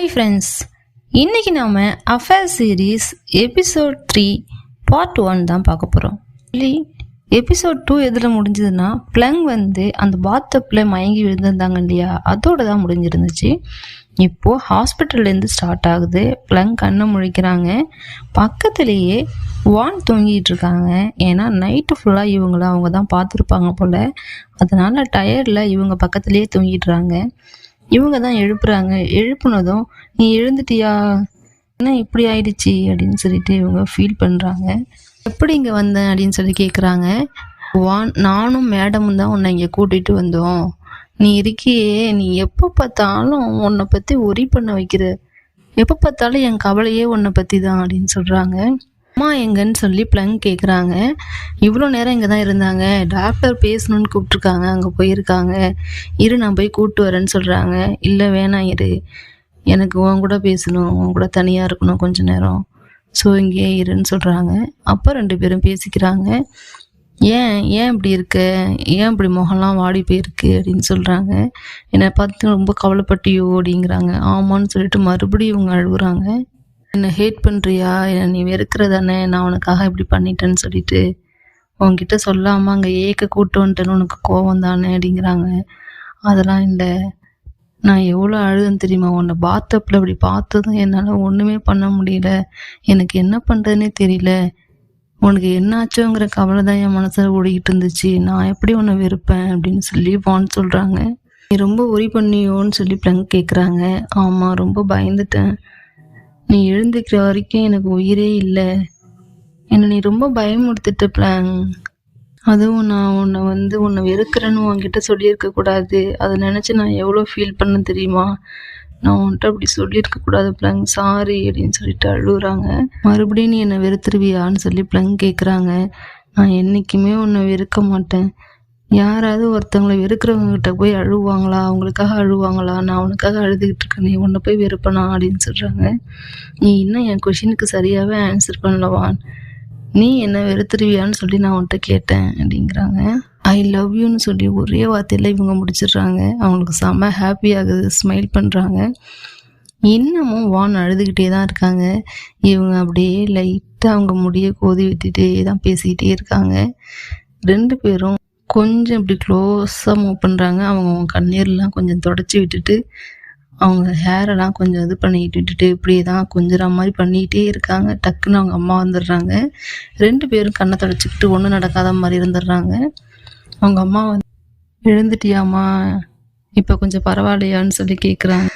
Hi friends இன்றைக்கி நாம் affair series episode three part one தான் பார்க்க போகிறோம் இல்லை எபிசோட் டூ எதில் முடிஞ்சதுன்னா பிளங் வந்து அந்த பாத்தப்பில் மயங்கி விழுந்திருந்தாங்க இல்லையா? அதோடு தான் முடிஞ்சிருந்துச்சு. இப்போது ஹாஸ்பிட்டல்லேருந்து ஸ்டார்ட் ஆகுது. பிளங் கண்ணை முழிக்கிறாங்க. பக்கத்துலேயே வான் தூங்கிட்டு இருக்காங்க. ஏன்னா நைட்டு ஃபுல்லாக இவங்கள அவங்க தான் பார்த்துருப்பாங்க போல். அதனால் டயர்டில் இவங்க பக்கத்துலேயே தூங்கிடுறாங்க. இவங்க தான் எழுப்புறாங்க. எழுப்புனதும் நீ எழுந்துட்டியா? என்ன இப்படி ஆயிடுச்சு? அப்படின்னு சொல்லிட்டு இவங்க ஃபீல் பண்ணுறாங்க எப்படி இங்கே வந்தேன் அப்படின்னு சொல்லி கேட்குறாங்க வான் நானும் மேடமும் தான் உன்னை இங்கே கூட்டிகிட்டு வந்தோம். நீ இருக்கியே நீ எப்போ பார்த்தாலும் உன்னை பற்றி ஒரி பண்ண வைக்கிற. எப்போ பார்த்தாலும் என் கவலையே உன்னை பற்றி தான் அப்படின்னு சொல்கிறாங்க அம்மா எங்கன்னு சொல்லி பிளங் கேட்குறாங்க இவ்வளோ நேரம் இங்கே தான் இருந்தாங்க. டாக்டர் பேசணும்னு கூப்பிட்ருக்காங்க அங்கே போயிருக்காங்க. இரு நான் போய் கூப்பிட்டு வரேன்னு சொல்கிறாங்க இல்லை வேணாம் இரு. எனக்கு உன் கூட பேசணும். உன் கூட தனியாக இருக்கணும் கொஞ்ச நேரம். ஸோ இங்கேயே இருன்னு சொல்கிறாங்க அப்போ ரெண்டு பேரும் பேசிக்கிறாங்க. ஏன் ஏன் இப்படி இருக்க? ஏன் இப்படி முகம்லாம் வாடி போயிருக்கு? அப்படின்னு சொல்கிறாங்க என்னை பார்த்து ரொம்ப கவலைப்பட்டியோ அப்படிங்கிறாங்க. ஆமான்னு சொல்லிட்டு மறுபடியும் இவங்க அழுகுறாங்க. என்னை ஹேட் பண்ணுறியா நீ வெறுக்கிற தானே நான் உனக்காக இப்படி பண்ணிட்டேன்னு சொல்லிட்டு உன்கிட்ட சொல்லாமல் அங்கே ஏக்க கூட்டு வந்துட்டேன்னு உனக்கு கோவம் தானே அப்படிங்கிறாங்க. அதெல்லாம் இல்லை. நான் எவ்வளோ அழுதுன்னு தெரியுமா? உன்னை பாத்தப்பில் இப்படி பார்த்ததும் என்னால் ஒன்றுமே பண்ண முடியல. எனக்கு என்ன பண்ணுறதுனே தெரியல. உனக்கு என்னாச்சோங்கிற கவலை தான் என் மனசில் ஓடிக்கிட்டு இருந்துச்சு. நான் எப்படி உன்னை வெறுப்பேன் அப்படின்னு சொல்லி வான்னு சொல்கிறாங்க நீ ரொம்ப ஒரி பண்ணியோன்னு சொல்லி பிளங்க் கேட்குறாங்க ஆமாம் ரொம்ப பயந்துட்டேன். நீ எழுந்துக்கிற வரைக்கும் எனக்கு உயிரே இல்லை. என்னை நீ ரொம்ப பயமுறுத்திட்ட பிளாங் அதுவும் நான் உன்னை வந்து உன்னை வெறுக்கிறேன்னு உன்கிட்ட சொல்லியிருக்கக்கூடாது அதை நினச்சி நான் எவ்வளோ ஃபீல் பண்ண தெரியுமா? நான் உன்கிட்ட அப்படி சொல்லியிருக்க கூடாது பிளங் சாரி அப்படின்னு சொல்லிட்டு அழுகுறாங்க மறுபடியும் நீ என்னை வெறுத்துருவியான்னு சொல்லி பிளங் கேட்குறாங்க நான் என்றைக்குமே உன்னை வெறுக்க மாட்டேன். யாராவது ஒருத்தவங்களை வெறுக்கிறவங்க கிட்ட போய் அழுவாங்களா? அவங்களுக்காக அழுவாங்களா? நான் அவனுக்காக அழுதுகிட்டு இருக்கேன். நீ உன்னை போய் வெறுப்பனா? அப்படின்னு சொல்கிறாங்க நீ இன்னும் என் கொஷினுக்கு சரியாகவே ஆன்சர் பண்ணலவான் நீ என்ன வெறுத்துருவியான்னு சொல்லி நான் உன்கிட்ட கேட்டேன் அப்படிங்கிறாங்க. ஐ லவ் யூன்னு சொல்லி ஒரே வார்த்தையில் இவங்க முடிச்சிடுறாங்க. அவங்களுக்கு செம்ம ஹாப்பி ஆகுது ஸ்மைல் பண்ணுறாங்க இன்னமும் வான் அழுதுகிட்டே தான் இருக்காங்க. இவங்க அப்படியே லைட்டாக அவங்க முடிய கோதி விட்டுட்டே தான் பேசிக்கிட்டே இருக்காங்க. ரெண்டு பேரும் கொஞ்சம் இப்படி க்ளோஸாக மூவ் பண்ணுறாங்க அவங்க அவங்க கண்ணீர்லாம் கொஞ்சம் தொடச்சி விட்டுட்டு அவங்க ஹேரெல்லாம் கொஞ்சம் இது பண்ணிட்டு விட்டுட்டு இப்படியே தான் கொஞ்சிற மாதிரி பண்ணிகிட்டே இருக்காங்க. டக்குன்னு அவங்க அம்மா வந்துடுறாங்க. ரெண்டு பேரும் கண்ணை தொடச்சிக்கிட்டு ஒன்றும் நடக்காத மாதிரி இருந்துடுறாங்க. அவங்க அம்மா வந்து எழுந்துட்டியாம்மா? இப்போ கொஞ்சம் பரவாயில்லையான்னு சொல்லி கேட்குறாங்க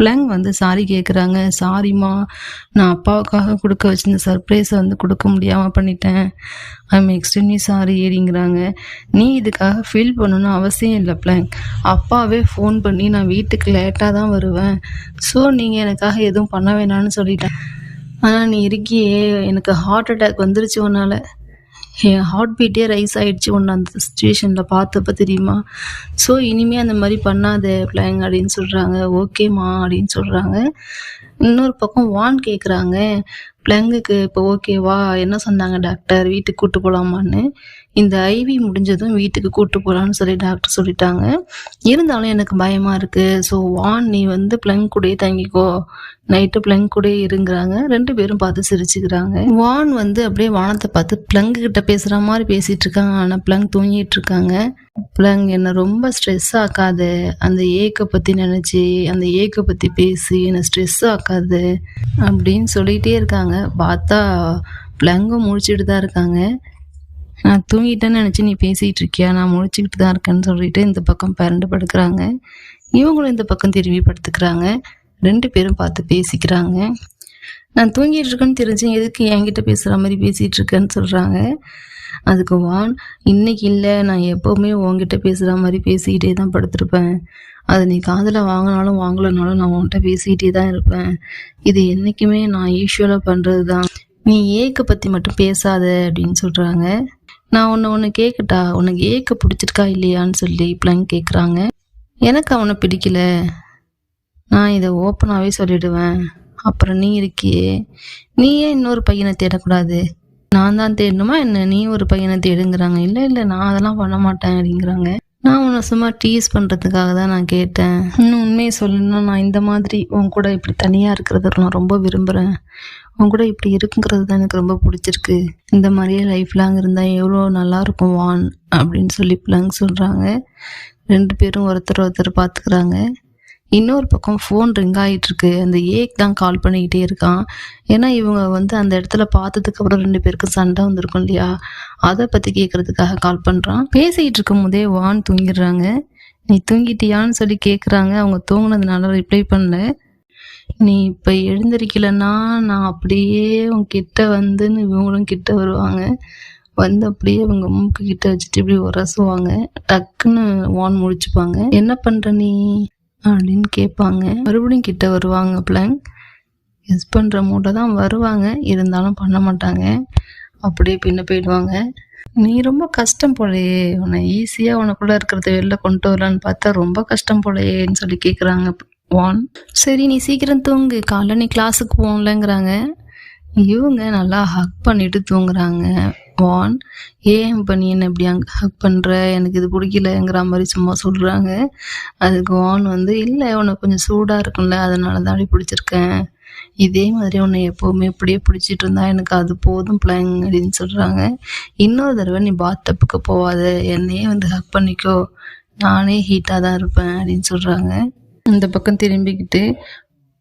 பிளங் வந்து சாரி கேட்குறாங்க சாரிம்மா நான் அப்பாவுக்காக கொடுக்க வச்சிருந்த சர்ப்ரைஸை வந்து கொடுக்க முடியாமல் பண்ணிட்டேன். ஐம் எக்ஸ்ட்ரீம்லி சாரி ஏறிங்கிறாங்க. நீ இதுக்காக ஃபீல் பண்ணணும்னு அவசியம் இல்லை பிளங். அப்பாவே ஃபோன் பண்ணி நான் வீட்டுக்கு லேட்டாக தான் வருவேன். ஸோ நீங்கள் எனக்காக எதுவும் பண்ண வேணாம்னு சொல்லிட்டேன். ஆனால் நீ இருக்கியே எனக்கு ஹார்ட் அட்டாக் வந்துருச்சு உன்னால். என் ஹார்ட் பீட்டே ரைஸ் ஆகிடுச்சு ஒன்று அந்த சுச்சுவேஷனில் பார்த்தப்ப தெரியுமா? ஸோ இனிமேல் அந்த மாதிரி பண்ணாத பிள்ளைங்க அப்படின்னு சொல்கிறாங்க ஓகேம்மா அப்படின்னு சொல்கிறாங்க இன்னொரு பக்கம் வான் கேட்குறாங்க பிள்ளைங்களுக்கு இப்போ ஓகேவா என்ன சொன்னாங்க டாக்டர் வீட்டுக்கு கூப்பிட்டு போகலாமான்னு இந்த ஐவி முடிஞ்சதும் வீட்டுக்கு கூப்பிட்டு போகலான்னு சொல்லி டாக்டர் சொல்லிட்டாங்க. இருந்தாலும் எனக்கு பயமாக இருக்குது ஸோ வான் நீ வந்து பிளங் கூடயே தங்கிக்கோ. நைட்டு பிளங் கூடயே இருங்கிறாங்க. ரெண்டு பேரும் பார்த்து சிரிச்சுக்கிறாங்க. வான் வந்து அப்படியே வானத்தை பார்த்து பிளங்கு கிட்ட பேசுகிற மாதிரி பேசிகிட்டு இருக்காங்க. ஆனால் பிளங் தூங்கிட்டு இருக்காங்க. பிளங் என்னை ரொம்ப ஸ்ட்ரெஸ் ஆக்காத. அந்த ஏக்கை பற்றி நினச்சி அந்த ஏக்கை பற்றி பேசி என்னை ஸ்ட்ரெஸ் ஆக்காது அப்படின்னு சொல்லிகிட்டே இருக்காங்க. பார்த்தா பிளங்கும் முடிச்சுட்டு தான் இருக்காங்க. நான் தூங்கிட்டேன்னு நினச்சி நீ பேசிகிட்டு இருக்கியா நான் முழிச்சிக்கிட்டு தான் இருக்கேன்னு சொல்லிட்டு இந்த பக்கம் பரண்டு படுக்கிறாங்க. இவங்களும் இந்த பக்கம் திரும்பி படுத்துக்கிறாங்க ரெண்டு பேரும் பார்த்து பேசிக்கிறாங்க. நான் தூங்கிட்டு இருக்கேன்னு தெரிஞ்சு எதுக்கு என்கிட்ட பேசுகிற மாதிரி பேசிகிட்டு இருக்கேன்னு சொல்கிறாங்க அதுக்கு வான் இன்னைக்கு இல்லை நான் எப்போவுமே உன்கிட்ட பேசுகிற மாதிரி பேசிக்கிட்டே தான் படுத்திருப்பேன். அது நீ காதில் வாங்கினாலும் வாங்கலைனாலும் நான் உன்கிட்ட பேசிக்கிட்டே தான் இருப்பேன். இது என்றைக்குமே நான் யூஸ்வலாக பண்ணுறது தான் நீ ஏக்க பற்றி மட்டும் பேசாத அப்படின்னு சொல்கிறாங்க நான் ஒன்று ஒன்று கேட்கட்டா உனக்கு ஏக்க பிடிச்சிருக்கா இல்லையான்னு சொல்லி இப்படிலாம் கேட்குறாங்க எனக்கு அவனை பிடிக்கல. நான் இதை ஓப்பனாகவே சொல்லிடுவேன். அப்புறம் நீ இருக்கியே. நீ ஏன் இன்னொரு பையனை தேடக்கூடாது? நான் தான் தேடணுமா என்ன? நீ ஒரு பையனை தேடுங்கிறாங்க. இல்லை இல்லை நான் அதெல்லாம் பண்ண மாட்டேன் அப்படிங்கிறாங்க. நான் உன்னை சும்மா டீஸ் பண்ணுறதுக்காக தான் நான் கேட்டேன். இன்னும் உண்மையை சொல்லணும்னா நான் இந்த மாதிரி உன் கூட இப்படி தனியாக இருக்கிறத நான் ரொம்ப விரும்புகிறேன் உன் கூட இப்படி இருக்குங்கிறது தான் எனக்கு ரொம்ப பிடிச்சிருக்கு. இந்த மாதிரியே லைஃப் லாங் இருந்தால் எவ்வளோ நல்லாயிருக்கும் வான் அப்படின்னு சொல்லி பிள்ளைங்க சொல்கிறாங்க ரெண்டு பேரும் ஒருத்தர் ஒருத்தர் பார்த்துக்கிறாங்க இன்னொரு பக்கம் ஃபோன் ரிங் ஆகிட்டுருக்கு அந்த ஏக் தான் கால் பண்ணிக்கிட்டே இருக்கான். ஏன்னா இவங்க வந்து அந்த இடத்துல பார்த்ததுக்கப்புறம் ரெண்டு பேருக்கும் சண்டை வந்திருக்கும் இல்லையா? அதை பற்றி கேட்கறதுக்காக கால் பண்ணுறான் பேசிக்கிட்டு இருக்கும் போதே வான் தூங்கிடுறாங்க. நீ தூங்கிட்டியான்னு சொல்லி கேட்குறாங்க அவங்க தூங்கினதுனால ரிப்ளை பண்ணல. நீ இப்போ எழுந்திருக்கலன்னா நான் அப்படியே உன்கிட்ட வந்துன்னு இவங்களும் கிட்ட வருவாங்க. வந்து அப்படியே இவங்க மூக்கு கிட்ட வச்சுட்டு இப்படி உரசுவாங்க. டக்குன்னு வான் முடிச்சுப்பாங்க என்ன பண்ணுற நீ? அப்படின்னு கேட்பாங்க. மறுபடியும் கிட்ட வருவாங்க பிள்ளைங்க எஸ் பண்ணுற மூட்டை தான் வருவாங்க. இருந்தாலும் பண்ண மாட்டாங்க. அப்படியே பின்ன போயிடுவாங்க. நீ ரொம்ப கஷ்டம் போலையே. உன்னை ஈஸியாக உனக்குள்ளே இருக்கிறத வெளில கொண்டு வரலான்னு பார்த்தா ரொம்ப கஷ்டம் போலையேன்னு சொல்லி கேட்குறாங்க வான் சரி நீ சீக்கிரம் தூங்கு. காலைல நீ கிளாஸுக்கு போகலங்கிறாங்க இவங்க நல்லா ஹக் பண்ணிட்டு தூங்குறாங்க. வான் ஏன் இப்போ நீ என்ன இப்படி அங்கே ஹக் பண்ணுற எனக்கு இது பிடிக்கலங்கிற மாதிரி சும்மா சொல்கிறாங்க அதுக்கு வான் வந்து இல்லை உனக்கு கொஞ்சம் சூடாக இருக்கும்ல அதனால தான் அப்படி பிடிச்சிருக்கேன். இதே மாதிரி உன்னை எப்போவுமே இப்படியே பிடிச்சிட்டு இருந்தா எனக்கு அது போதும் பிளாங் அப்படின்னு சொல்கிறாங்க இன்னொரு தடவை நீ பாத்தப்புக்கு போகாத என்னையே வந்து ஹக் பண்ணிக்கோ. நானே ஹீட்டாக தான் இருப்பேன் அப்படின்னு சொல்கிறாங்க இந்த பக்கம் திரும்பிக்கிட்டு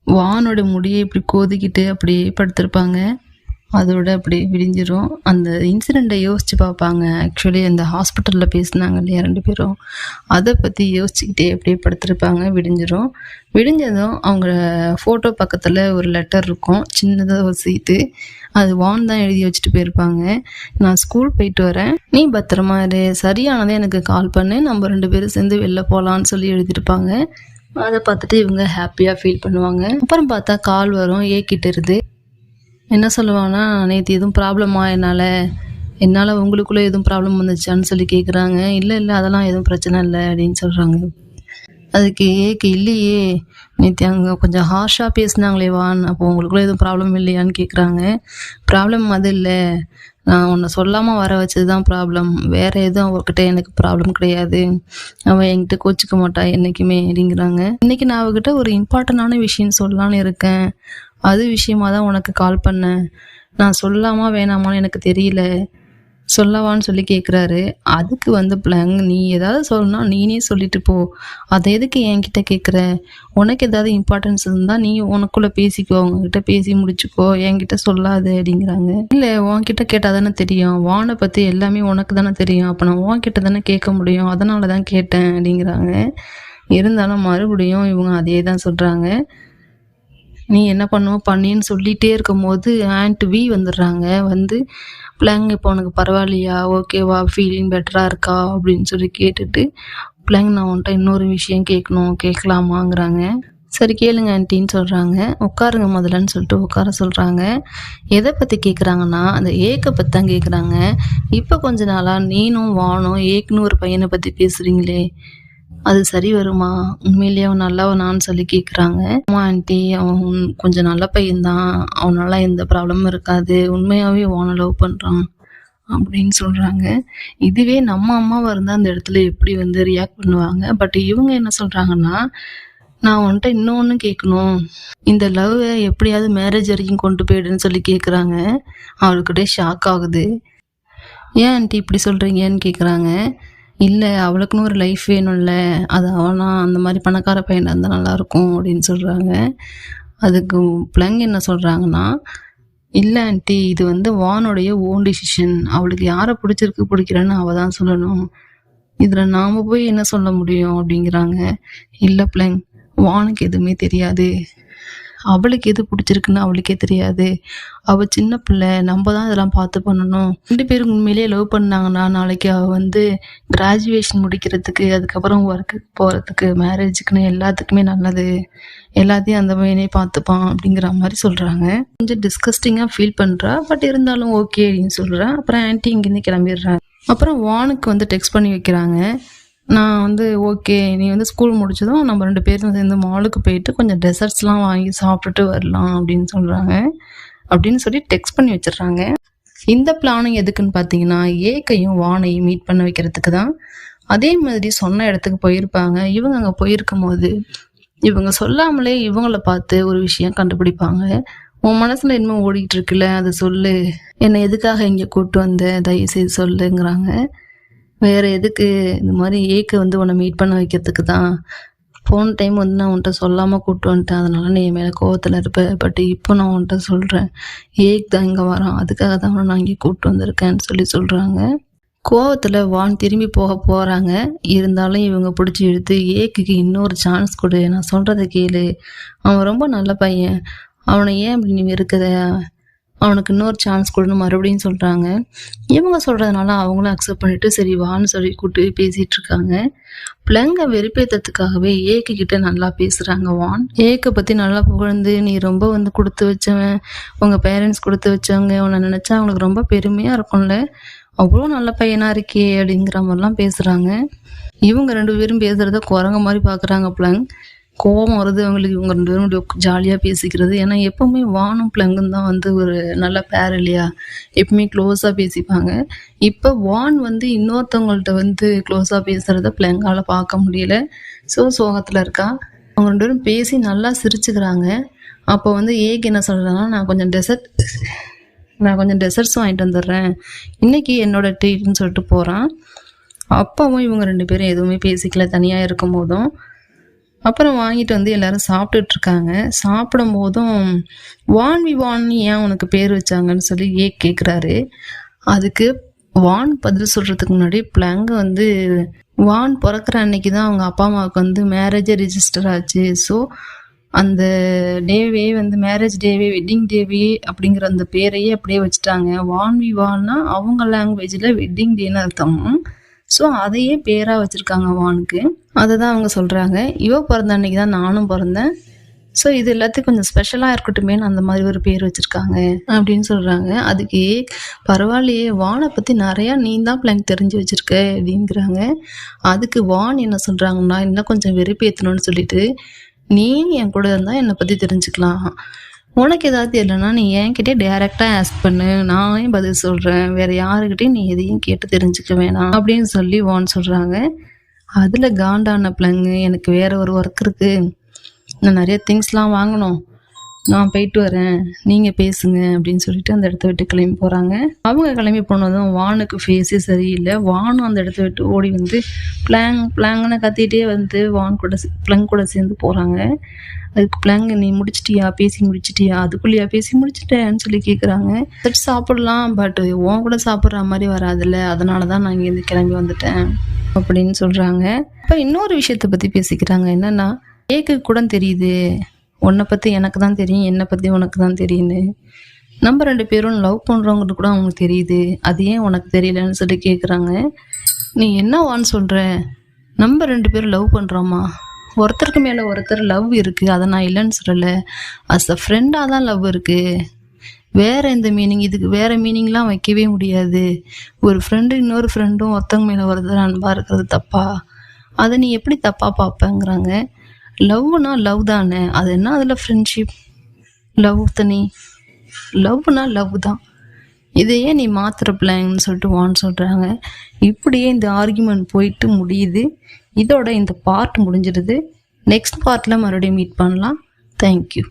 வானோட முடியை இப்படி கோதிக்கிட்டு அப்படியே படுத்திருப்பாங்க. அதோட அப்படியே விடிஞ்சிரும். அந்த இன்சிடெண்ட்டை யோசிச்சு பார்ப்பாங்க. ஆக்சுவலி அந்த ஹாஸ்பிட்டலில் பேசினாங்க இல்லையா ரெண்டு பேரும். அதை பற்றி யோசிச்சுக்கிட்டே அப்படியே படுத்திருப்பாங்க. விடிஞ்சிரும். விடிஞ்சதும் அவங்க ஃபோட்டோ பக்கத்தில் ஒரு லெட்டர் இருக்கும். சின்னதாக ஒரு சீட்டு அது வான் தான் எழுதி வச்சுட்டு போயிருப்பாங்க. நான் ஸ்கூல் போயிட்டு வரேன். நீ பத்திரமா இரு. சரியானதே எனக்கு கால் பண்ணு. நம்ம ரெண்டு பேரும் சேர்ந்து வெளில போகலான்னு சொல்லி எழுதியிருப்பாங்க. அதை பார்த்துட்டு இவங்க ஹாப்பியாக ஃபீல் பண்ணுவாங்க. அப்புறம் பார்த்தா கால் வரும். ஏக்கிட்டு இருந்து என்ன சொல்லுவாங்கன்னா நேற்று எதுவும் ப்ராப்ளமா என்னால் என்னால் உங்களுக்குள்ளே எதுவும் ப்ராப்ளம் வந்துச்சான்னு சொல்லி கேட்குறாங்க இல்லை இல்லை அதெல்லாம் எதுவும் பிரச்சனை இல்லை அப்படின்னு சொல்கிறாங்க அதுக்கு ஏக்கு இல்லையே நேற்று அங்கே கொஞ்சம் ஹார்ஷாக பேசுனாங்களே வான் அப்போ உங்களுக்குள்ளே எதுவும் ப்ராப்ளம் இல்லையான்னு கேட்குறாங்க ப்ராப்ளம் அது இல்லை. நான் உன்னை சொல்லாமல் வர வச்சது தான் ப்ராப்ளம் வேறு எதுவும் அவர்கிட்ட எனக்கு ப்ராப்ளம் கிடையாது. அவன் என்கிட்ட கோச்சிக்க மாட்டா என்றைக்குமே அப்படிங்கிறாங்க. இன்றைக்கி நான் அவகிட்ட ஒரு இம்பார்ட்டண்டான விஷயம் சொல்லலான்னு இருக்கேன். அது விஷயமா தான் உனக்கு கால் பண்ணேன். நான் சொல்லாமா வேணாமான்னு எனக்கு தெரியல. சொல்லவான்னு சொல்லி கேட்குறாரு அதுக்கு வந்து பிளங் நீ ஏதாவது சொல்லணும் நீனே சொல்லிட்டு போ. அதை எதுக்கு என்கிட்ட கேட்குற உனக்கு ஏதாவது இம்பார்ட்டன்ஸ் இருந்தால் நீ உனக்குள்ளே பேசிக்கோ. அவங்கக்கிட்ட பேசி முடிச்சுக்கோ. என்கிட்ட சொல்லாது அப்படிங்கிறாங்க. இல்லை உன்கிட்ட கேட்டால் தானே தெரியும். வானை பற்றி எல்லாமே உனக்கு தானே தெரியும். அப்போ நான் உன்கிட்ட தானே கேட்க முடியும். அதனால தான் கேட்டேன் அப்படிங்கிறாங்க. இருந்தாலும் மறுபடியும் இவங்க அதே தான் சொல்கிறாங்க நீ என்ன பண்ணுவோம் பண்ணின்னு சொல்லிகிட்டே இருக்கும்போது ஆண்ட் வி வந்துடுறாங்க. வந்து பிள்ளைங்க இப்போ உனக்கு பரவாயில்லையா? ஓகேவா ஃபீலிங் பெட்டராக இருக்கா? அப்படின்னு சொல்லி கேட்டுட்டு பிள்ளைங்க நான் உன்ட்ட இன்னொரு விஷயம் கேட்கணும் கேட்கலாமாங்கிறாங்க. சரி கேளுங்க ஆன்ட்டின்னு சொல்கிறாங்க உட்காருங்க முதல்லன்னு சொல்லிட்டு உட்கார சொல்கிறாங்க எதை பற்றி கேட்குறாங்கன்னா அந்த ஏக்கை பற்றி தான் கேட்குறாங்க இப்போ கொஞ்ச நாளாக நீனும் வானும் ஏக்குன்னு ஒரு பையனை பற்றி பேசுகிறீங்களே அது சரி வருமா? உண்மையிலேயே அவன் நல்லவனான்னு சொல்லி கேட்குறாங்க அம்மா ஆண்டி அவன் உன்- கொஞ்சம் நல்ல பையன்தான் அவனால எந்த ப்ராப்ளமும் இருக்காது. உண்மையாகவே அவனை லவ் பண்ணுறான் அப்படின்னு சொல்கிறாங்க இதுவே நம்ம அம்மாவாக இருந்தால் அந்த இடத்துல எப்படி வந்து ரியாக்ட் பண்ணுவாங்க? பட் இவங்க என்ன சொல்கிறாங்கன்னா நான் உன்கிட்ட இன்னொன்று கேட்கணும் இந்த லவ்வை எப்படியாவது மேரேஜ் வரைக்கும் கொண்டு போயிடுன்னு சொல்லி கேட்குறாங்க அவளுக்கிட்டே ஷாக் ஆகுது. ஏன் ஆண்டி இப்படி சொல்கிறீங்கன்னு கேட்குறாங்க இல்லை அவளுக்குன்னு ஒரு லைஃப் வேணும்ல அது அவனா அந்த மாதிரி பணக்கார பையனாக இருந்தால் நல்லாயிருக்கும் அப்படின்னு சொல்கிறாங்க அதுக்கு பிள்ளைங்க என்ன சொல்கிறாங்கன்னா இல்லை ஆண்டி இது வந்து வானுடைய ஓன் டிசிஷன் அவளுக்கு யாரை பிடிச்சிருக்கு பிடிக்கிறேன்னு அவள் தான் சொல்லணும். இதில் நாம் போய் என்ன சொல்ல முடியும்? அப்படிங்கிறாங்க. இல்லை பிள்ளைங்க வானுக்கு எதுவுமே தெரியாது. அவளுக்கு எது பிடிச்சிருக்குன்னு அவளுக்கே தெரியாது. அவள் சின்ன பிள்ளை நம்ம தான் இதெல்லாம் பார்த்து பண்ணணும். ரெண்டு பேரும் உண்மையிலேயே லவ் பண்ணாங்கன்னா நாளைக்கு அவள் வந்து கிராஜுவேஷன் முடிக்கிறதுக்கு அதுக்கப்புறம் ஒர்க்குக்கு போகிறதுக்கு மேரேஜுக்குன்னு எல்லாத்துக்குமே நல்லது. எல்லாத்தையும் அந்த பையனே பார்த்துப்பான் அப்படிங்கிற மாதிரி சொல்கிறாங்க கொஞ்சம் டிஸ்கஸ்டிங்காக ஃபீல் பண்ணுறா பட் இருந்தாலும் ஓகே அப்படின்னு சொல்கிறா அப்புறம் ஆன்ட்டி இங்கேருந்து கிளம்பிடுறாங்க. அப்புறம் வானுக்கு வந்து டெக்ஸ்ட் பண்ணி வைக்கிறாங்க. நான் வந்து ஓகே நீ வந்து ஸ்கூல் முடிச்சதும் நம்ம ரெண்டு பேரும் சேர்ந்து மாலுக்கு போயிட்டு கொஞ்சம் டெசர்ட்ஸ்லாம் வாங்கி சாப்பிட்டுட்டு வரலாம் அப்படின்னு சொல்கிறாங்க அப்படின்னு சொல்லி டெக்ஸ்ட் பண்ணி வச்சிடுறாங்க. இந்த பிளானும் எதுக்குன்னு பார்த்தீங்கன்னா ஏக்கையும் வானையும் மீட் பண்ண வைக்கிறதுக்கு தான். அதே மாதிரி சொன்ன இடத்துக்கு போயிருப்பாங்க. இவங்க அங்கே போயிருக்கும் போது இவங்க சொல்லாமலே இவங்களை பார்த்து ஒரு விஷயம் கண்டுபிடிப்பாங்க. உன் மனசில் இன்னும் ஓடிக்கிட்டு இருக்குல்ல அதை சொல்லு. என்னை எதுக்காக இங்கே கூப்பிட்டு வந்த? தயவு செய்து சொல்லுங்கிறாங்க. வேற எதுக்கு இந்த மாதிரி ஏக்கு வந்து உன்னை மீட் பண்ண வைக்கிறதுக்கு தான்? போன டைம் வந்து நான் உன்கிட்ட சொல்லாமல் கூப்பிட்டு வந்துட்டேன். அதனால நீ என் மேலே கோவத்தில் இருப்ப. பட் இப்போ நான் உன்கிட்ட சொல்கிறேன் ஏக் தான் இங்கே வரான். அதுக்காக தான் அவனை நான் இங்கே கூப்பிட்டு வந்திருக்கேன்னு சொல்லி சொல்கிறாங்க கோவத்தில் வான் திரும்பி போக போகிறாங்க இருந்தாலும் இவங்க பிடிச்சி இழுத்து ஏக்குக்கு இன்னொரு சான்ஸ் கொடு. நான் சொல்கிறத கேளு. அவன் ரொம்ப நல்ல பையன். அவனை ஏன் அப்படி நீ இருக்கிற அவனுக்கு இன்னொரு சான்ஸ் கொடுன்னு மறுபடியும் சொல்கிறாங்க இவங்க சொல்கிறதுனால அவங்களும் அக்செப்ட் பண்ணிட்டு சரி வான்னு சொல்லி கூட்டு பேசிகிட்டு இருக்காங்க. பிள்ளைங்க வெறுப்பேற்றத்துக்காகவே ஏக்கு கிட்ட நல்லா பேசுகிறாங்க வான். ஏக்கை பற்றி நல்லா புகழ்ந்து நீ ரொம்ப வந்து கொடுத்து வச்சவன் உங்கள் பேரண்ட்ஸ் கொடுத்து வச்சவங்க உன்னை நினச்சா அவங்களுக்கு ரொம்ப பெருமையாக இருக்கும்ல. அவ்வளோ நல்ல பையனாக இருக்கே அப்படிங்கிற மாதிரிலாம் பேசுகிறாங்க இவங்க ரெண்டு பேரும் பேசுகிறத குரங்க மாதிரி பார்க்குறாங்க பிள்ளைங்க கோபம் வருது அவங்களுக்கு. இவங்க ரெண்டு பேரும் ஜாலியாக பேசிக்கிறது. ஏன்னா எப்போவுமே வானும் பிளங்கும் தான் வந்து ஒரு நல்ல பேர் இல்லையா? எப்பவுமே க்ளோஸாக பேசிப்பாங்க. இப்போ வான் வந்து இன்னொருத்தவங்கள்ட்ட வந்து க்ளோஸாக பேசுகிறத பிளங்கால் பார்க்க முடியல. ஸோ சோகத்தில் இருக்கா? அவங்க ரெண்டு பேரும் பேசி நல்லா சிரிச்சுக்கிறாங்க. அப்போ வந்து ஏக்கு என்ன சொல்கிறாங்கன்னா நான் கொஞ்சம் டெசர்ட் நான் கொஞ்சம் டெசர்ட்ஸும் வாங்கிட்டு வந்துடுறேன். இன்னைக்கு என்னோட ட்ரீட்னு சொல்லிட்டு போகிறான் அப்பாவும் இவங்க ரெண்டு பேரும் எதுவுமே பேசிக்கல தனியாக இருக்கும் போதும் அப்புறம் வாங்கிட்டு வந்து எல்லாரும் சாப்பிட்டுட்டு இருக்காங்க சாப்பிடும் போதும் வான் வி வான் ஏன் உனக்கு பேர் வச்சாங்கன்னு சொல்லி ஏ கேட்குறாரு அதுக்கு வான் பதில் சொல்கிறதுக்கு முன்னாடி பிளாங்க வந்து வான் பிறக்கிற அன்னைக்கு தான் அவங்க அப்பா அம்மாவுக்கு வந்து மேரேஜே ரிஜிஸ்டர் ஆச்சு. ஸோ அந்த டேவே வந்து மேரேஜ் டேவே வெட்டிங் டேவே அப்படிங்கிற அந்த பேரையே அப்படியே வச்சுட்டாங்க. வான் வி வான்னா அவங்க லாங்குவேஜில் வெட்டிங் டேன்னு அர்த்தம். ஸோ அதையே பேராக வச்சுருக்காங்க வானுக்கு. அதை தான் அவங்க சொல்கிறாங்க இவ பிறந்த அன்னைக்கு தான் நானும் பிறந்தேன். ஸோ இது எல்லாத்தையும் கொஞ்சம் ஸ்பெஷலாக இருக்கட்டுமேனு அந்த மாதிரி ஒரு பேர் வச்சுருக்காங்க அப்படின்னு சொல்கிறாங்க அதுக்கு பரவாயில்லையே வானை பற்றி நிறையா நீ தான் பிளான் தெரிஞ்சு வச்சுருக்க அப்படிங்கிறாங்க. அதுக்கு வான் என்ன சொல்கிறாங்கன்னா இன்னும் கொஞ்சம் வெறுப்பேற்றணும்னு சொல்லிட்டு நீ என் கூட இருந்தால் என்னை பற்றி தெரிஞ்சுக்கலாம். உனக்கு ஏதாவது தெரியலனா நீ என்கிட்டே டேரெக்டாக ஆஸ்க் பண்ணு. நானே பதில் சொல்கிறேன் வேறு யாருக்கிட்டையும் நீ எதையும் கேட்டு தெரிஞ்சுக்க வேணாம் அப்படின்னு சொல்லி ஓன்னு சொல்கிறாங்க அதில் காண்டான பிள்ளைங்க எனக்கு வேற ஒரு ஒர்க் இருக்குது நான் நிறைய திங்ஸ்லாம் வாங்கணும். நான் போயிட்டு வரேன். நீங்கள் பேசுங்க அப்படின்னு சொல்லிட்டு அந்த இடத்த விட்டு கிளம்பி போகிறாங்க அவங்க கிளம்பி போனதும் வானுக்கு ஃபேஸே சரியில்லை. வானும் அந்த இடத்த விட்டு ஓடி வந்து பிளாங் பிளாங்னு கத்திட்டே வந்து வான் கூட பிளங் கூட சேர்ந்து போகிறாங்க அதுக்கு பிளாங்க நீ முடிச்சிட்டியா? பேசி முடிச்சிட்டியா? அதுக்குள்ளேயா? பேசி முடிச்சிட்டேன்னு சொல்லி கேட்குறாங்க சட் சாப்பிடலாம் பட் உன் கூட சாப்பிட்ற மாதிரி வராதுல்ல. அதனால தான் நான் இங்கேருந்து கிளம்பி வந்துட்டேன். அப்படின்னு சொல்கிறாங்க இப்போ இன்னொரு விஷயத்தை பற்றி பேசிக்கிறாங்க. என்னென்னா ஏக்கு கூட தெரியுது. உன்னை பற்றி எனக்கு தான் தெரியும் என்னை பற்றி உனக்கு தான் தெரியும்னு. நம்ம ரெண்டு பேரும் லவ் பண்ணுறவங்களுக்கு கூட அவங்களுக்கு தெரியுது. அது ஏன் உனக்கு தெரியலன்னு சொல்லி கேட்குறாங்க நீ என்னவான்னு சொல்கிற நம்ம ரெண்டு பேரும் லவ் பண்ணுறோமா ஒருத்தருக்கு மேலே ஒருத்தர் லவ் இருக்குது அதை நான் இல்லைன்னு சொல்லலை. அஸ் அ ஃப்ரெண்டாக தான் லவ் இருக்குது வேற எந்த மீனிங் இதுக்கு வேறு மீனிங்லாம் வைக்கவே முடியாது. ஒரு ஃப்ரெண்டு இன்னொரு ஃப்ரெண்டும் ஒருத்தவங்க மேலே ஒருத்தர் அன்பாக இருக்கிறது தப்பா? அதை நீ எப்படி தப்பாக பார்ப்பேங்கிறாங்க. லவ்னா லவ் தானே? அது என்ன அதில் ஃப்ரெண்ட்ஷிப் லவ் தனி. லவ்னா லவ் தான். இதையே நீ மாத்திர பிள்ளைங்கன்னு சொல்லிட்டு வான்னு சொல்கிறாங்க இப்படியே இந்த ஆர்குமெண்ட் போயிட்டு முடியுது. இதோட இந்த பார்ட் முடிஞ்சிடுது. நெக்ஸ்ட் பார்ட்டில் மறுபடியும் மீட் பண்ணலாம். தேங்க்யூ